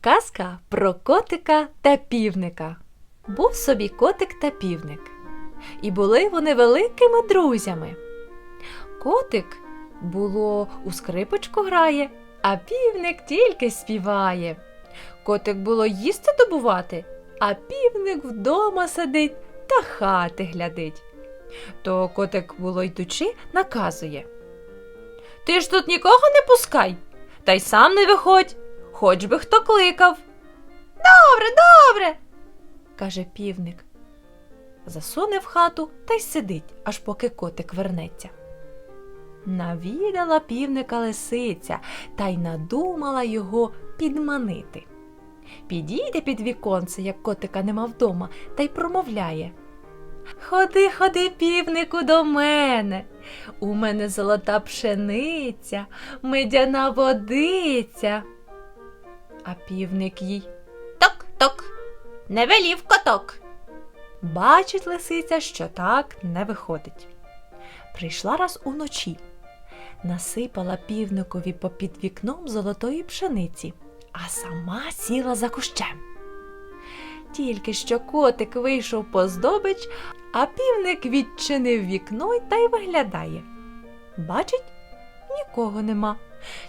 Казка про котика та півника. Був собі котик та півник. І були вони великими друзями. Котик було у скрипочку грає, а півник тільки співає. Котик було їсти добувати, а півник вдома сидить та хати глядить. То котик, було йдучи, наказує. Ти ж тут нікого не пускай, та й сам не виходь, хоч би хто кликав. Добре, добре, каже півник. Засуне в хату та й сидить, аж поки котик вернеться. Навідала півника лисиця та й надумала його підманити. Підійде під віконце, як котика нема вдома, та й промовляє. Ходи, ходи, півнику, до мене. У мене золота пшениця, медяна водиця. А півник їй ток-ток, не велів коток. Бачить лисиця, що так не виходить. Прийшла раз уночі, насипала півникові попід вікном золотої пшениці, а сама сіла за кущем. Тільки що котик вийшов по здобич, а півник відчинив вікно та й виглядає. Бачить, нікого нема,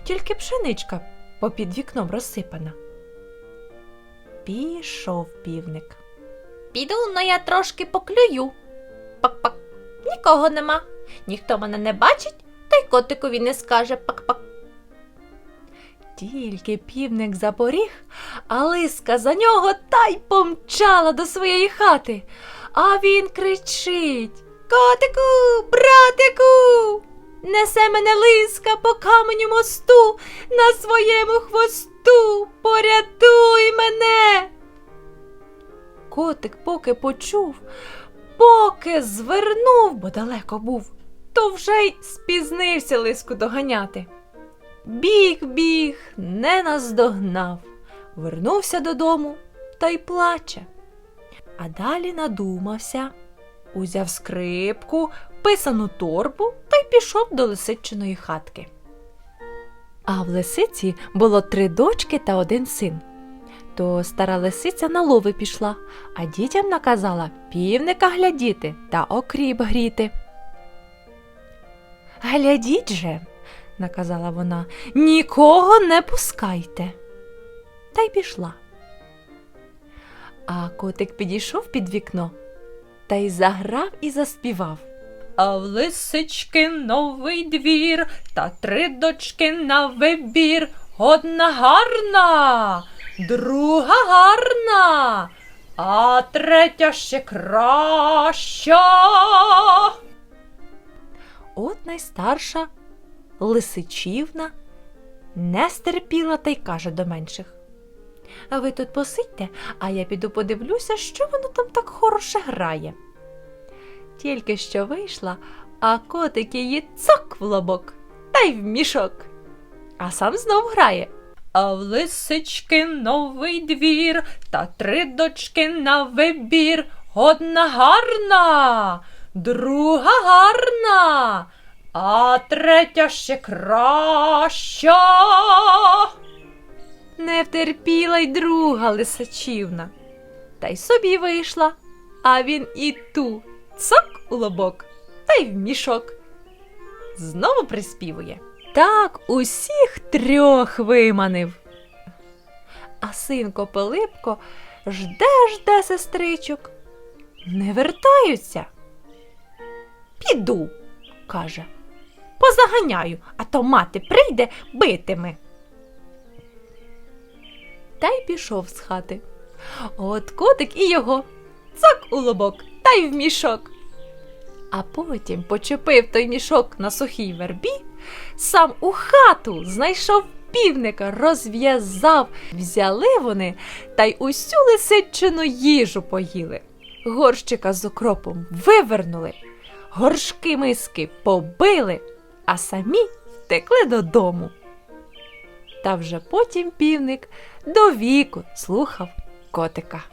тільки пшеничка попід вікном розсипана. Пішов півник. Піду, но я трошки поклюю. Пак-пак. Нікого нема. Ніхто мене не бачить, та й котикові не скаже пак-пак. Тільки півник запоріг, а лиска за нього та й помчала до своєї хати. А він кричить Котику, братику, несе мене лиска по каменю мосту на своєму хвосту. Порятуй мене. Котик поки почув, поки звернув, бо далеко був, то вже й спізнився лиску доганяти. Біг, біг, не наздогнав, вернувся додому та й плаче. А далі надумався, узяв скрипку, писану торбу та й пішов до лисичиної хатки. А в лисиці було три дочки та один син. То стара лисиця на лови пішла, а дітям наказала півника глядіти та окріп гріти. Глядіть же, наказала вона, нікого не пускайте. Та й пішла. А котик підійшов під вікно та й заграв і заспівав. А в лисички новий двір та три дочки на вибір. Одна гарна, друга гарна, а третя ще краща. От найстарша лисичівна не стерпіла та й каже до менших. А ви тут посидьте, а я піду подивлюся, що воно там так хороше грає. Тільки що вийшла, а котик її цок в лобок та й в мішок. А сам знов грає. А в лисички новий двір та три дочки на вибір. Одна гарна, друга гарна, а третя ще краща. Не втерпіла й друга лисачівна. Та й собі вийшла, а він і ту цок у лобок та й в мішок. Знову приспівує. Так усіх трьох виманив. А синко Пилипко жде жде сестричок. Не вертаються. Піду, каже. Позаганяю, а то мати прийде битиме. Та й пішов з хати. От котик і його цок у лобок та й в мішок. А потім почепив той мішок на сухій вербі, сам у хату знайшов півника, розв'язав, взяли вони та й усю лисичину їжу поїли. Горщика з окропом вивернули, горшки миски побили, а самі втекли додому. Та вже потім півник до віку слухав котика.